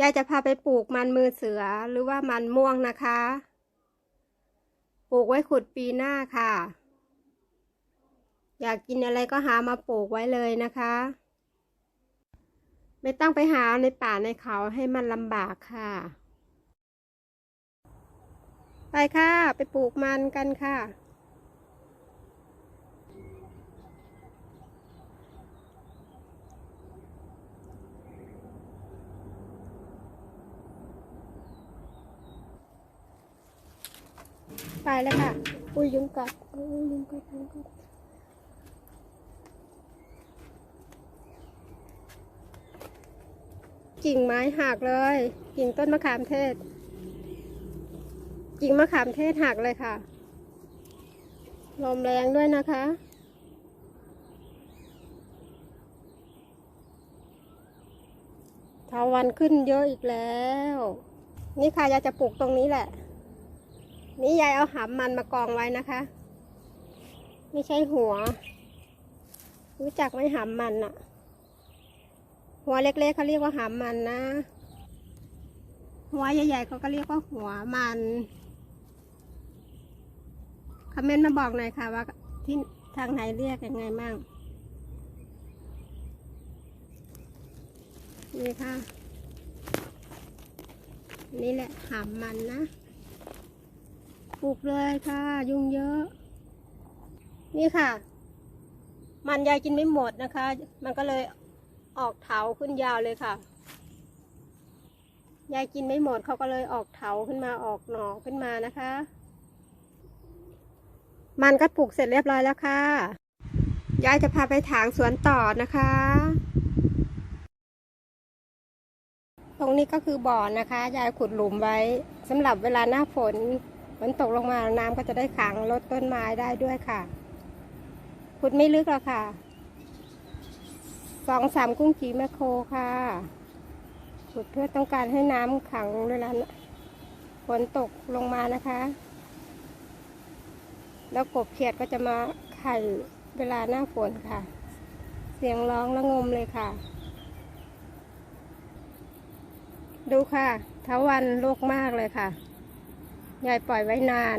ยายจะพาไปปลูกมันมือเสือหรือว่ามันม่วงนะคะ ปลูกไว้ขุดปีหน้าค่ะ อยากกินอะไรก็หามาปลูกไว้เลยนะคะ ไม่ต้องไปหาในป่าในเขาให้มันลำบากค่ะ ไปค่ะ ไปปลูกมันกันค่ะ ไปแล้วค่ะ อุ้ยยุงกัดอุ้ยยุงกัดยุงกัดกิ่งไม้หักเลย กิ่งต้นมะขามเทศ กิ่งมะขามเทศหักเลยค่ะ ลมแรงด้วยนะคะ ทาวันขึ้นเยอะอีกแล้ว นี่ค่ะยายจะปลูกตรงนี้แหละ นี่ยายเอาหำมันมากองไว้นะคะ ไม่ใช่หัว รู้จักไหมหำมันอะหัวเล็กๆเขาเรียกว่าหำมันนะ หัวใหญ่ๆเขาก็เรียกว่าหัวมันคอมเมนต์มาบอกหน่อยค่ะว่าที่ทางไหนเรียกยังไงมั่งนี่ค่ะ นี่แหละหำมันนะ ปลูกเลยค่ะ ยุงเยอะ นี่ค่ะ มันยายกินไม่หมดนะคะ มันก็เลยออกเถาขึ้นยาวเลยค่ะยายกินไม่หมดเขาก็เลยออกเถาขึ้นมาออกหน่อขึ้นมานะคะ มันก็ปลูกเสร็จเรียบร้อยแล้วค่ะ ยายจะพาไปถางสวนต่อนะคะ ตรงนี้ก็คือบ่อนะคะ ยายขุดหลุมไว้สำหรับเวลาหน้าฝน นตกลงมาน้ำก็จะได้ขังลดต้นไม้ได้ด้วยค่ะ ขุดไม่ลึกหรอกค่ะสองสามกุ้งกีแมคโครค่ะ ขุดเพื่อต้องการให้น้ำขังเวลาฝนตกลงมานะคะ แล้วกบเขียดก็จะมาไข่เวลาหน้าฝนค่ะ เสียงร้องระงมเลยค่ะ ดูค่ะทวันโลกมากเลยค่ะ ยายปล่อยไว้นาน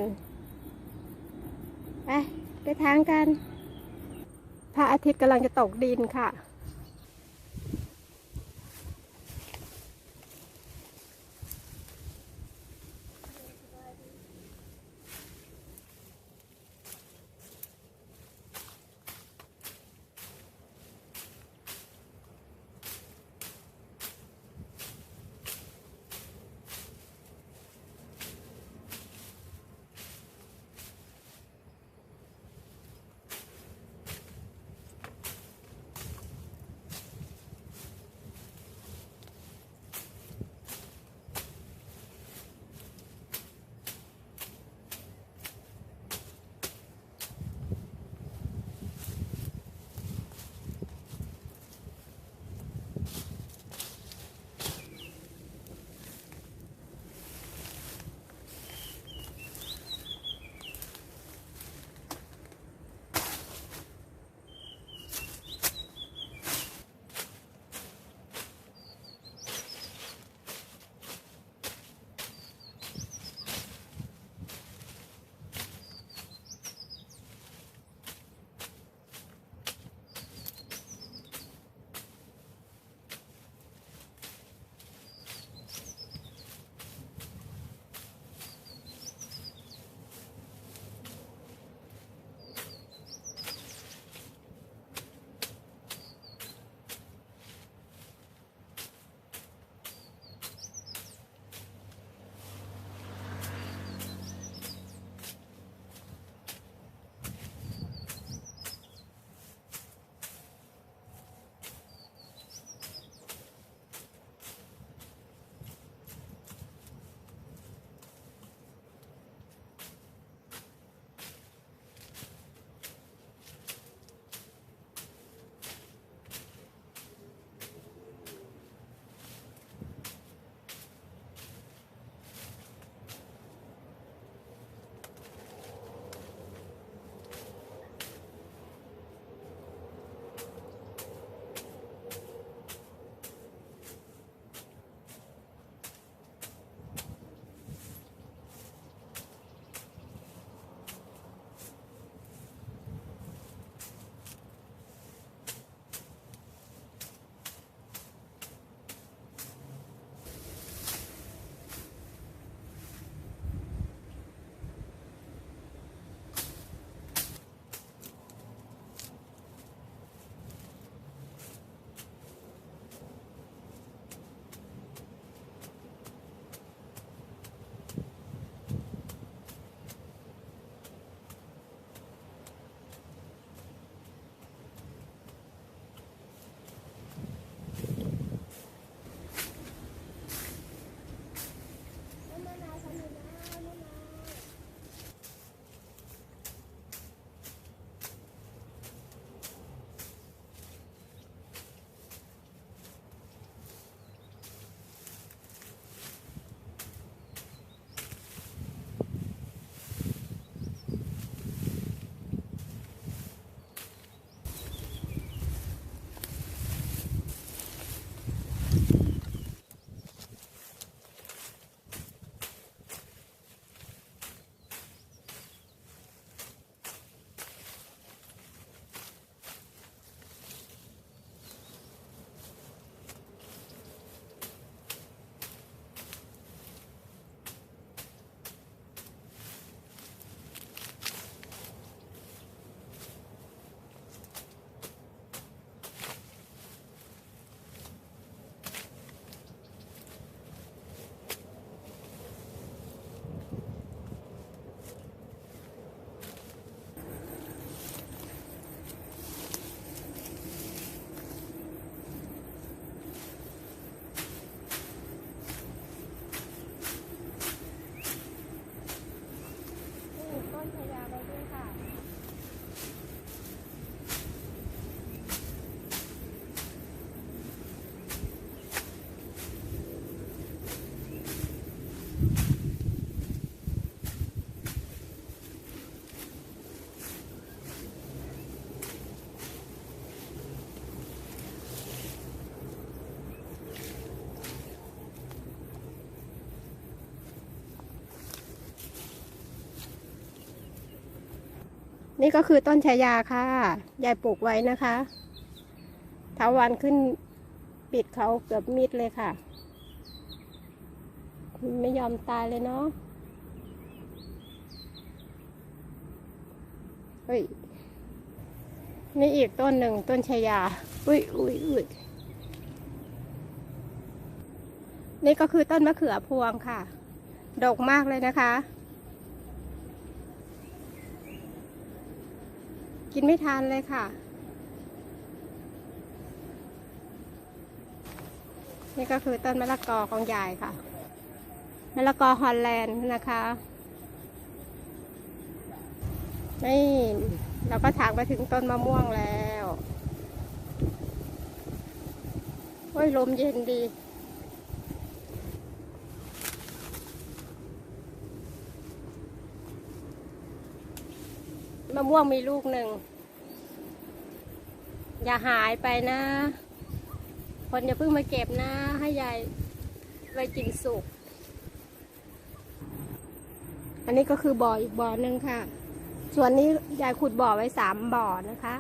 ไป ไปทางกัน พระอาทิตย์กำลังจะตกดินค่ะ นี่ก็คือต้นชายาค่ะ ยายปลูกไว้นะคะเถาวันขึ้นปิดเขาเกือบมิดเลยค่ะ ไม่ยอมตายเลยเนาะ เฮ้ย นี่อีกต้นหนึ่งต้นชายา อุ้ยอุ้ยอุ้ยนี่ก็คือต้นมะเขือพวงค่ะ ดกมากเลยนะคะ กินไม่ทานเลยค่ะ นี่ก็คือต้นมะละกอของยายค่ะ มะละกอฮอลแลนด์นะคะนี่เราก็ถางไปถึงต้นมะม่วงแล้ว โอ้ยลมเย็นดี มะม่วงมีลูกหนึ่ง อย่าหายไปนะ คนอย่าเพิ่งมาเก็บนะ ให้ยายไว้กินสุก อันนี้ก็คือบ่ออีกบ่อหนึ่งค่ะ ส่วนนี้ยายขุดบ่อไว้สามบ่อนะคะ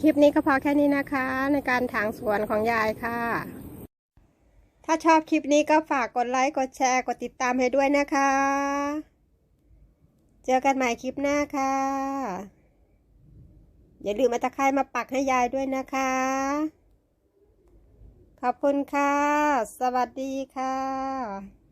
คลิปนี้ก็พอแค่นี้นะคะ ในการถางสวนของยายค่ะ ถ้าชอบคลิปนี้ก็ฝากกดไลค์ กดแชร์ กดติดตามให้ด้วยนะคะ เจอกันใหม่คลิปหน้าค่ะ อย่าลืมมาตะไคร้มาปักให้ยายด้วยนะคะ ขอบคุณค่ะ สวัสดีค่ะ